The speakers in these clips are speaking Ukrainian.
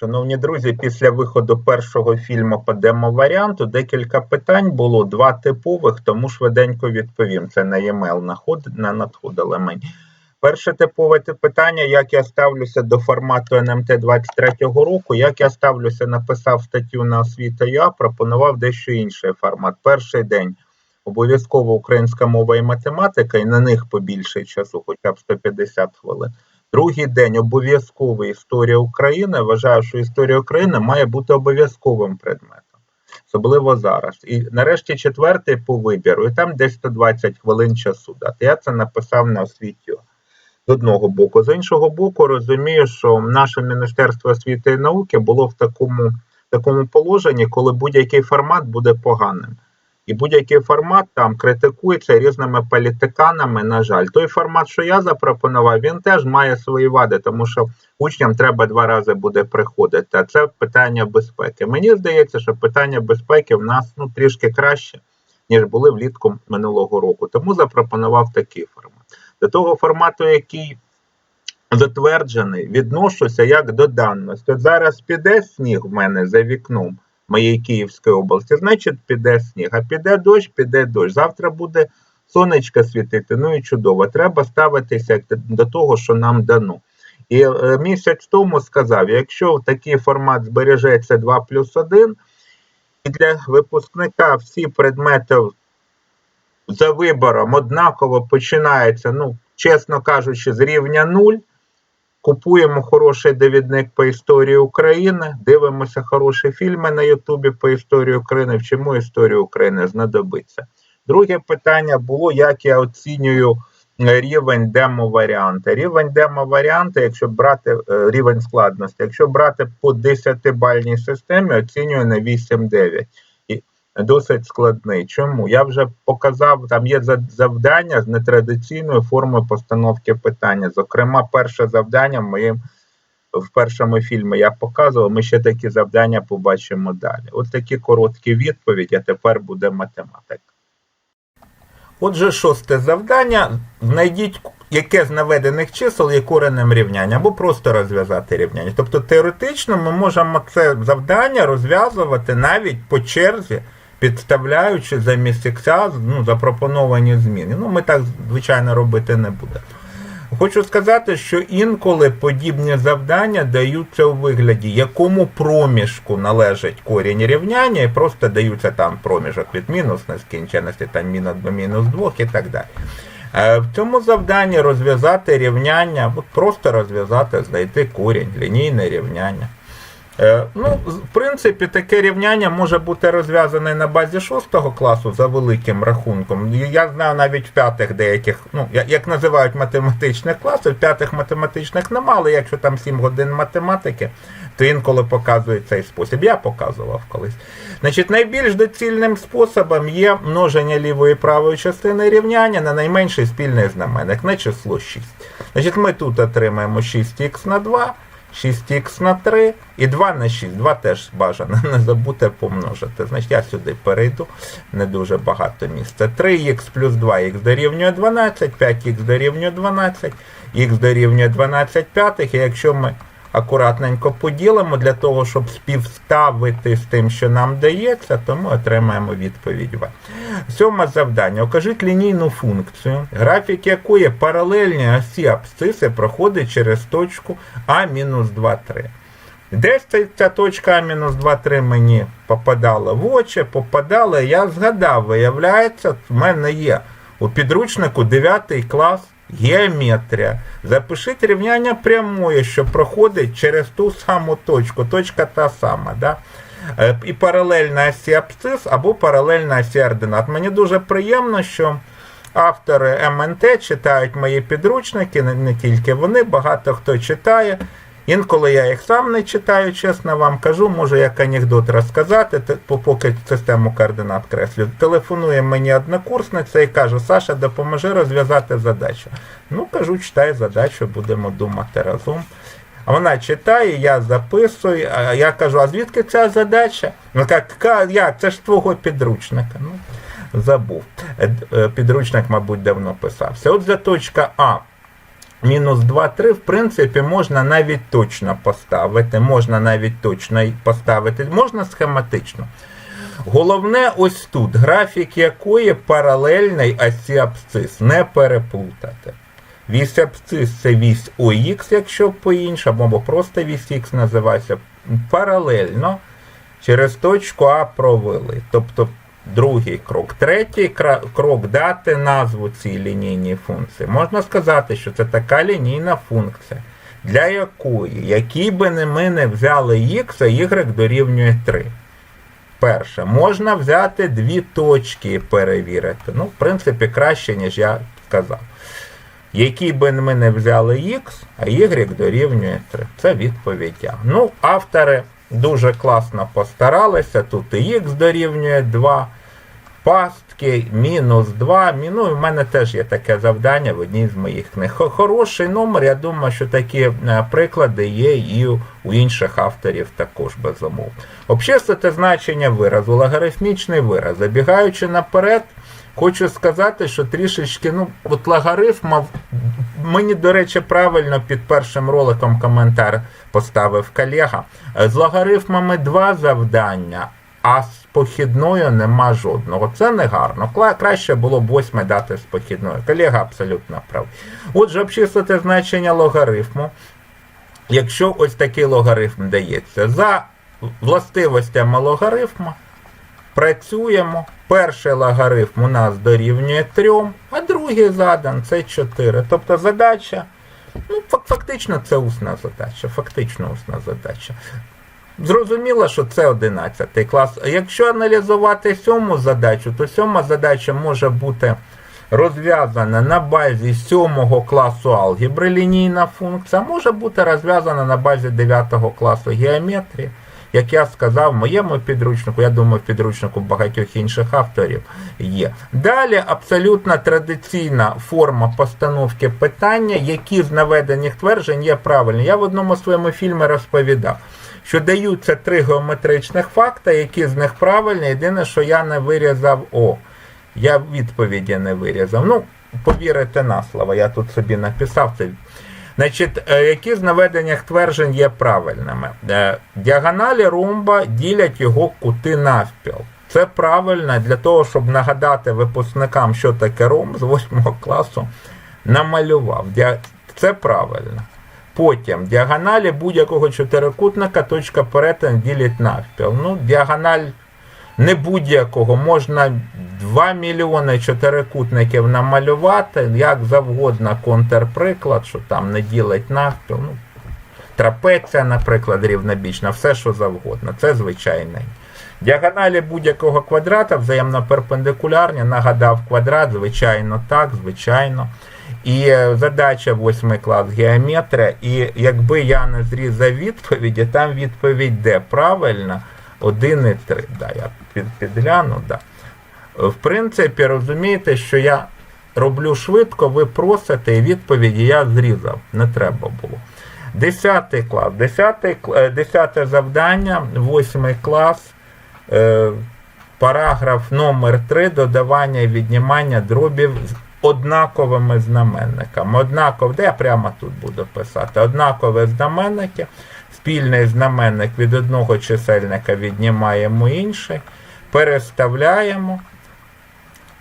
Шановні друзі, після виходу першого фільму по демо-варіанту декілька питань було, два типових, тому швиденько відповім. Це на e-mail на надходило мені. Перше типове питання, як я ставлюся до формату НМТ 23-го року, як я ставлюся, написав статтю на освіта.ua, пропонував дещо інший формат. Перший день обов'язково українська мова і математика, і на них побільше часу, хоча б 150 хвилин. Другий день обов'язково історія України. Вважаю, що історія України має бути обов'язковим предметом, особливо зараз. І нарешті четвертий по вибіру, і там десь 120 хвилин часу дати. Я це написав на освіті. З одного боку, з іншого боку, розумію, що наше Міністерство освіти і науки було в такому, такому положенні, коли будь-який формат буде поганим. І будь-який формат там критикується різними політиканами. На жаль, той формат, що я запропонував, він теж має свої вади, тому що учням треба два рази буде приходити. А це питання безпеки. Мені здається, що питання безпеки в нас ну трішки краще, ніж були влітку минулого року. Тому запропонував такий формат. До того формату, який затверджений, відношуся як до даності. Зараз піде сніг в мене за вікном моєї Київської області, значить піде сніг. А піде дощ, піде дощ. Завтра буде сонечко світити. Ну і чудово. Треба ставитися до того, що нам дано. І е, місяць тому сказав: якщо такий формат збережеться 2 плюс 1, і для випускника всі предмети за вибором однаково починається, ну, чесно кажучи, з рівня 0. Купуємо хороший довідник по історії України, дивимося хороші фільми на Ютубі по історії України, вчимо історію України знадобиться. Друге питання було, як я оцінюю е, рівень демо-варіанта. Рівень демо-варіанта, якщо брати е, рівень складності, якщо брати по 10-бальній системі, оцінюю на 8-9. Досить складний. Чому? Я вже показав, там є завдання з нетрадиційною формою постановки питання. Зокрема, перше завдання моїм в першому фільмі я показував. Ми ще такі завдання побачимо далі. От такі короткі відповіді, а тепер буде математика. Отже, шосте завдання. Знайдіть яке з наведених чисел є коренем рівняння, або просто розв'язати рівняння. Тобто теоретично ми можемо це завдання розв'язувати навіть по черзі, підставляючи замість ікса ну, запропоновані зміни. Ну, ми так, звичайно, робити не будемо. Хочу сказати, що інколи подібні завдання даються у вигляді, якому проміжку належить корінь рівняння, і просто даються там проміжок від мінус нескінченності, там мінус до мінус 2 і так далі. Е, В цьому завданні розв'язати рівняння, просто розв'язати, знайти корінь, лінійне рівняння. Е, Ну, в принципі, таке рівняння може бути розв'язане на базі 6 класу за великим рахунком. Я знаю навіть в п'ятих деяких, ну, як називають математичних класів, в п'ятих математичних нема, але якщо там 7 годин математики, то інколи показують цей спосіб. Я показував колись. Значить, найбільш доцільним способом є множення лівої і правої частини рівняння на найменший спільний знаменник на число 6. Значить, ми тут отримаємо 6х на 2. 6х на 3 і 2 на 6. 2 теж бажано не забути помножити. Значить, я сюди перейду, не дуже багато місця. 3х плюс 2х дорівнює 12, 5х дорівнює 12, х дорівнює 12 п'ятих. І якщо ми акуратненько поділимо для того, щоб співставити з тим, що нам дається, то ми отримаємо відповідь. Сьоме завдання. Окажіть лінійну функцію, графік якої паралельні осі абсциси проходить через точку А-2, 3. Десь ця- точка А-2, мені попадала в очі, попадала, я згадав, виявляється, в мене є у підручнику 9 клас геометрія. Запишіть рівняння прямої, що проходить через ту саму точку. Точка та сама. Да? Е, І паралельна осі абсцис або паралельна осі ординат. Мені дуже приємно, що автори МНТ читають мої підручники, не тільки вони, багато хто читає. Інколи я їх сам не читаю, чесно вам кажу, можу як анекдот розказати, поки систему координат креслю. Телефонує мені однокурсниця і каже, Саша, допоможи розв'язати задачу. Ну, кажу, читай задачу, будемо думати разом. А вона читає, я записую, а я кажу, а звідки ця задача? Каже, «Ка- як, це ж твого підручника. Ну, забув. Е, е, Підручник, мабуть, давно писався. От за точка А мінус 2, 3, в принципі, можна навіть точно поставити. Можна навіть точно поставити, можна схематично. Головне ось тут, графік якої паралельний осі абсцис, не переплутати. Вісь абсцис це вісь ОХ, якщо по-іншому, або просто вісь Х називається. Паралельно через точку А провели. Тобто другий крок. Третій крок дати назву цій лінійній функції. Можна сказати, що це така лінійна функція, для якої, який би ми не взяли Х, а Y дорівнює 3. Перше, можна взяти дві точки і перевірити. Ну, в принципі, краще, ніж я сказав. Який би ми не взяли Х, а Y дорівнює 3. Це відповідь А. Ну, автори дуже класно постаралися. Тут і Х дорівнює 2, пастки, мінус 2. Ну, в мене теж є таке завдання в одній з моїх книг. Хороший номер, я думаю, що такі е, приклади є і у інших авторів також безумовно. Обчислити значення виразу, логарифмічний вираз. Забігаючи наперед, хочу сказати, що трішечки, ну, от логарифма, мені, до речі, правильно під першим роликом коментар поставив колега. З логарифмами два завдання, а з похідною нема жодного. Це не гарно. Краще було б восьме дати з похідною. Колега абсолютно правий. Отже, обчислити значення логарифму. Якщо ось такий логарифм дається, за властивостями логарифма працюємо. Перший логарифм у нас дорівнює 3, а другий задан це 4. Тобто задача, ну, фактично це усна задача. Фактично усна задача. Зрозуміло, що це 11 клас. Якщо аналізувати сьому задачу, то сьома задача може бути розв'язана на базі сьомого класу алгебри лінійна функція, може бути розв'язана на базі 9 класу геометрії. Як я сказав, в моєму підручнику, я думаю, в підручнику багатьох інших авторів є. Далі абсолютно традиційна форма постановки питання, які з наведених тверджень є правильні. Я в одному своєму фільмі розповідав, що даються три геометричних факта, які з них правильні. Єдине, що я не вирізав О. Я відповіді не вирізав. Ну, повірите на слово, я тут собі написав це. Значить, е, які з наведених тверджень є правильними? Е, Діагоналі ромба ділять його кути навпіл. Це правильно для того, щоб нагадати випускникам, що таке ромб з 8 класу, намалював. Це правильно. Потім діагоналі будь-якого чотирикутника точка перетину ділять навпіл. Ну, діагональ не будь-якого, можна 2 мільйони чотирикутників намалювати, як завгодно контрприклад, що там не ділить навпіл. Ну, трапеція, наприклад, рівнобічна, все що завгодно. Це звичайний. Діагоналі будь-якого квадрата взаємно перпендикулярні, нагадав квадрат, звичайно, так, звичайно. І задача 8 клас геометрія. І якби я не зрізав відповіді, там відповідь де правильно 1 і 3. Да, я під, підгляну, да. В принципі, розумієте, що я роблю швидко, ви просите, і відповіді я зрізав. Не треба було. 10 клас. 10, кл- е, 10 завдання, 8 клас. Е, параграф номер 3 додавання і віднімання дробів однаковими знаменниками. Однаков, де я прямо тут буду писати? Однакові знаменники. Спільний знаменник від одного чисельника віднімаємо інший. Переставляємо.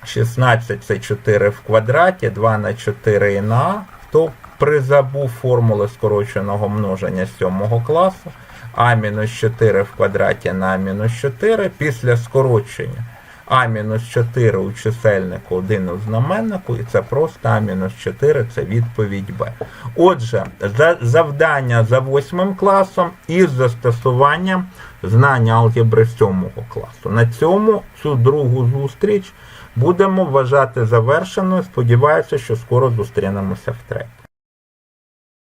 16 це 4 в квадраті, 2 на 4 і на А. Хто призабув формули скороченого множення 7 класу, А-4 в квадраті на А-4 після скорочення А-4 у чисельнику, 1 у знаменнику, і це просто А-4, це відповідь Б. Отже, за завдання за 8 класом із застосуванням знання алгебри 7 класу. На цьому цю другу зустріч будемо вважати завершеною. Сподіваюся, що скоро зустрінемося втретє.